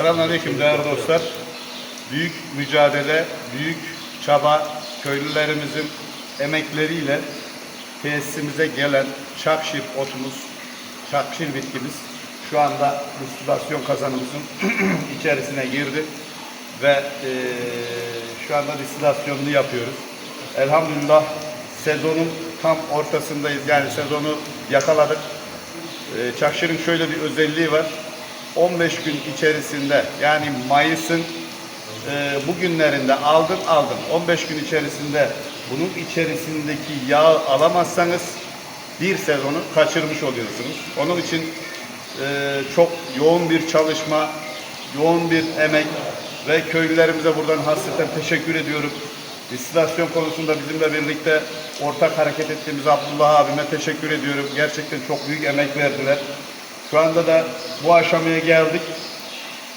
Selamünaleyküm değerli dostlar. Büyük mücadele, büyük çaba köylülerimizin emekleriyle tesisimize gelen çakşir otumuz, çakşir bitkimiz şu anda distülasyon kazanımızın içerisine girdi ve eee, şu anda distülasyonunu yapıyoruz. Elhamdülillah sezonun tam ortasındayız. Yani sezonu yakaladık. Ee, Çakşır'ın şöyle bir özelliği var. 15 gün içerisinde yani Mayıs'ın e, bugünlerinde aldın aldın. 15 gün içerisinde bunun içerisindeki yağı alamazsanız bir sezonu kaçırmış oluyorsunuz. Onun için e, çok yoğun bir çalışma, yoğun bir emek ve köylülerimize buradan hasreten teşekkür ediyorum. Distilasyon konusunda bizimle birlikte ortak hareket ettiğimiz Abdullah abime teşekkür ediyorum. Gerçekten çok büyük emek verdiler. Şu anda da bu aşamaya geldik.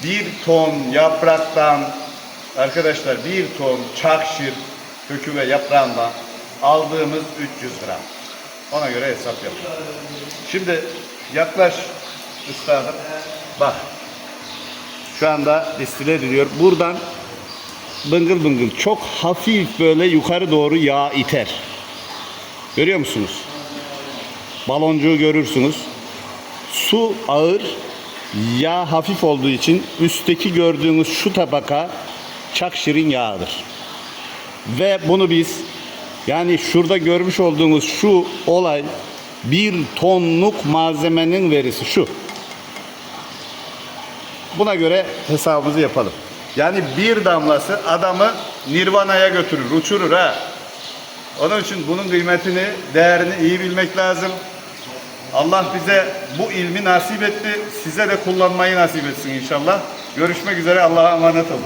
Bir ton yapraktan arkadaşlar bir ton çakşir kökü ve yaprağından aldığımız 300 gram. Ona göre hesap yapın. Şimdi yaklaş üstadım. Bak. Şu anda distile ediliyor. Buradan bıngıl bıngıl çok hafif böyle yukarı doğru yağ iter. Görüyor musunuz? Baloncuğu görürsünüz. Su ağır, yağ hafif olduğu için üstteki gördüğünüz şu tabaka çakşirin yağıdır. Ve bunu biz yani şurada görmüş olduğunuz şu olay bir tonluk malzemenin verisi şu. Buna göre hesabımızı yapalım. Yani bir damlası adamı nirvanaya götürür, uçurur ha. Onun için bunun kıymetini, değerini iyi bilmek lazım. Allah bize bu ilmi nasip etti. Size de kullanmayı nasip etsin inşallah. Görüşmek üzere. Allah'a emanet olun.